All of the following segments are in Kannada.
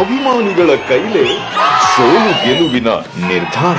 ಅಭಿಮಾನಿಗಳ ಕೈಲೇ ಸೋಲು ಗೆಲುವಿನ ನಿರ್ಧಾರ.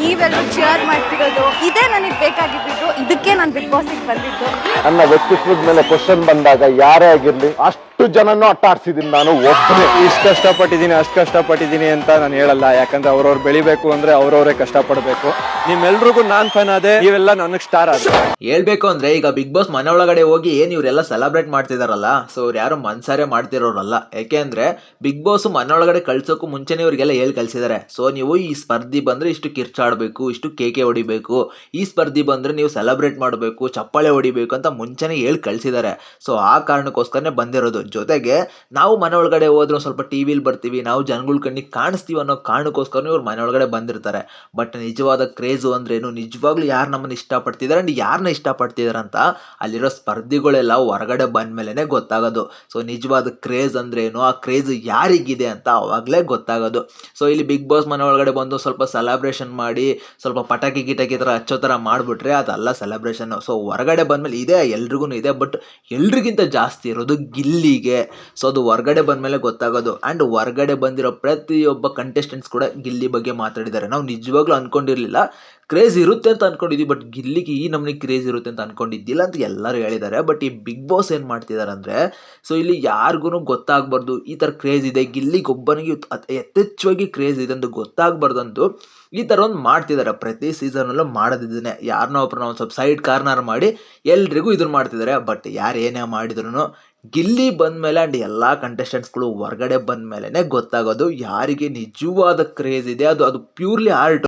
ನೀವೆಲ್ಲರೂ ಚೇರ್ ಮಾಡ್ತಿರೋದು ಇದೇ ನನಗೆ ಬೇಕಾಗಿದ್ದು ಇದಕ್ಕೆ ನಾನು ಬಿಗ್ ಬಾಸ್ ಬಂದಿದ್ದು. ನನ್ನ ವ್ಯಕ್ತಿತ್ವದ ಮೇಲೆ ಕ್ವಶನ್ ಬಂದಾಗ ಯಾರೇ ಆಗಿರ್ಲಿ ಅಷ್ಟು ಜನನೂ ಅಟ್ಟಾಡ್ಸಿದೀನಿ ನಾನು ಒಬ್ಬನೇ ಇಷ್ಟು ಕಷ್ಟಪಟ್ಟಿದ್ದೀನಿ ಅಷ್ಟು ಕಷ್ಟಪಟ್ಟಿದ್ದೀನಿ ಅಂತ ನಾನು ಹೇಳಲ್ಲ. ಯಾಕಂದ್ರೆ ಅವ್ರವ್ರು ಬೆಳಿಬೇಕು ಅಂದ್ರೆ ಅವ್ರವ್ರೇ ಕಷ್ಟಪಡಬೇಕು. ನಿಮ್ಮೆಲ್ರಿಗೂ ನಾನ್ ಫ್ಯಾನ್ ಅದೇ ಇವೆಲ್ಲ ನನಗೆ ಸ್ಟಾರ್ ಆದ್ರೆ. ಹೇಳ್ಬೇಕು ಅಂದ್ರೆ ಈಗ ಬಿಗ್ ಬಾಸ್ ಮನೆ ಒಳಗಡೆ ಹೋಗಿ ಏನ್ ಇವರೆಲ್ಲ ಸೆಲೆಬ್ರೇಟ್ ಮಾಡ್ತಿದಾರಲ್ಲ? ಸೊ ಅವ್ರು ಯಾರು ಮನ್ಸಾರೆ ಮಾಡ್ತಿರೋರಲ್ಲ. ಯಾಕೆ ಅಂದ್ರೆ ಬಿಗ್ ಬಾಸ್ ಮನೆ ಒಳಗಡೆ ಕಳ್ಸೋಕು ಮುಂಚೆನೆ ಇವ್ರಿಗೆಲ್ಲ ಹೇಳಿ ಕಳ್ಸಿದ್ದಾರೆ ಸೊ ನೀವು ಈ ಸ್ಪರ್ಧಿ ಬಂದ್ರೆ ಇಷ್ಟು ಕಿರ್ಚಾಡ್ಬೇಕು ಇಷ್ಟು ಕೇಕೆ ಹೊಡಿಬೇಕು. ಈ ಸ್ಪರ್ಧಿ ಬಂದ್ರೆ ನೀವು ಸೆಲೆಬ್ರೇಟ್ ಮಾಡಬೇಕು ಚಪ್ಪಾಳೆ ಹೊಡಿಬೇಕು ಅಂತ ಮುಂಚೆನೆ ಹೇಳಿ ಕಳ್ಸಿದ್ದಾರೆ ಸೊ ಆ ಕಾರಣಕ್ಕೋಸ್ಕರನೇ ಬಂದಿರೋದು. ಜೊತೆಗೆ ನಾವು ಮನೆ ಒಳಗಡೆ ಹೋದ್ರೆ ಸ್ವಲ್ಪ ಟಿವಿ ಟಿವಿಲಿ ಬರ್ತೀವಿ, ನಾವು ಜನಗಳ ಕಣ್ಣಿಗೆ ಕಾಣಿಸ್ತೀವಿ ಅನ್ನೋ ಕಾರಣಕ್ಕೋಸ್ಕರ ಇವ್ರು ಮನೆ ಒಳಗಡೆ ಬಂದಿರ್ತಾರೆ. ಬಟ್ ನಿಜವಾದ ಕ್ರೇಜು ಅಂದ್ರೇನು, ನಿಜವಾಗ್ಲೂ ಯಾರು ನಮ್ಮನ್ನ ಇಷ್ಟಪಡ್ತಿದ್ದಾರೆ ಅಂಡ್ ಯಾರನ್ನ ಇಷ್ಟಪಡ್ತಿದ್ದಾರೆ ಅಂತ ಅಲ್ಲಿರೋ ಸ್ಪರ್ಧಿಗಳೆಲ್ಲ ಹೊರಗಡೆ ಬಂದ್ಮೇಲೆ ಗೊತ್ತಾಗೋದು. ಸೊ ನಿಜವಾದ ಕ್ರೇಜ್ ಅಂದ್ರೇನು, ಆ ಕ್ರೇಜ್ ಯಾರಿಗಿದೆ ಅಂತ ಅವಾಗಲೇ ಗೊತ್ತಾಗೋದು. ಸೊ ಇಲ್ಲಿ ಬಿಗ್ ಬಾಸ್ ಮನೆ ಒಳಗಡೆ ಬಂದು ಸ್ವಲ್ಪ ಸೆಲೆಬ್ರೇಷನ್ ಮಾಡಿ, ಸ್ವಲ್ಪ ಪಟಾಕಿ ಗಿಟಾಕಿ ಥರ ಹಚ್ಚೋ ಥರ ಮಾಡಿಬಿಟ್ರೆ ಅದಲ್ಲ ಸೆಲೆಬ್ರೇಷನ್ ಸೊ ಹೊರಗಡೆ ಬಂದಮೇಲೆ ಇದೆ ಎಲ್ರಿಗೂ ಇದೆ ಬಟ್ ಎಲ್ರಿಗಿಂತ ಜಾಸ್ತಿ ಇರೋದು ಗಿಲ್ಲಿಗೆ ಸೊ ಅದು ಹೊರಗಡೆ ಬಂದಮೇಲೆ ಗೊತ್ತಾಗೋದು. ಆ್ಯಂಡ್ ಹೊರಗಡೆ ಬಂದಿರೋ ಪ್ರತಿಯೊಬ್ಬ ಕಂಟೆಸ್ಟೆಂಟ್ಸ್ ಕೂಡ ಗಿಲ್ಲಿ ಬಗ್ಗೆ ಮಾತಾಡಿದ್ದಾರೆ. ನಾವು ನಿಜವಾಗ್ಲೂ ಅನ್ಕೊಂಡಿರಲಿಲ್ಲ. ಕ್ರೇಜ್ ಇರುತ್ತೆ ಅಂತ ಅಂದ್ಕೊಂಡಿದ್ವಿ ಬಟ್ ಗಿಲ್ಲಿಗೆ ಈ ನಮ್ನಿ ಕ್ರೇಜ್ ಇರುತ್ತೆ ಅಂತ ಅನ್ಕೊಂಡಿದ್ದಿಲ್ಲ ಅಂತ ಎಲ್ಲರೂ ಹೇಳಿದ್ದಾರೆ. ಬಟ್ ಈ ಬಿಗ್ ಬಾಸ್ ಏನು ಮಾಡ್ತಿದ್ದಾರೆ ಅಂದರೆ ಸೊ ಇಲ್ಲಿ ಯಾರಿಗೂ ಗೊತ್ತಾಗಬಾರ್ದು. ಈ ಥರ ಕ್ರೇಜ್ ಇದೆ. ಗಿಲ್ಲಿಗೆ ಒಬ್ಬನಿಗೆ ಯಥೇಚ್ಛವಾಗಿ ಕ್ರೇಜ್ ಇದೆ ಅಂತ ಗೊತ್ತಾಗಬಾರ್ದು ಅಂತು ಈ ಥರ ಒಂದು ಮಾಡ್ತಿದ್ದಾರೆ. ಪ್ರತಿ ಸೀಸನಲ್ಲೂ ಮಾಡೋದಿದ್ದೇನೆ. ಯಾರನ್ನೋ ಒಬ್ಬರನ್ನ ಒಂದು ಸ್ವಲ್ಪ ಸೈಡ್ ಕಾರ್ನರ್ ಮಾಡಿ ಎಲ್ರಿಗೂ ಇದನ್ನು ಮಾಡ್ತಿದ್ದಾರೆ. ಬಟ್ ಯಾರು ಏನೇ ಮಾಡಿದ್ರು ಗಿಲ್ಲಿ ಬಂದಮೇಲೆ ಆ್ಯಂಡ್ ಎಲ್ಲ ಕಂಟೆಸ್ಟೆಂಟ್ಸ್ಗಳು ಹೊರಗಡೆ ಬಂದಮೇಲೆನೇ ಗೊತ್ತಾಗೋದು ಯಾರಿಗೆ ನಿಜವಾದ ಕ್ರೇಜ್ ಇದೆ. ಅದು ಅದು ಪ್ಯೂರ್ಲಿ ಆರ್ಟ್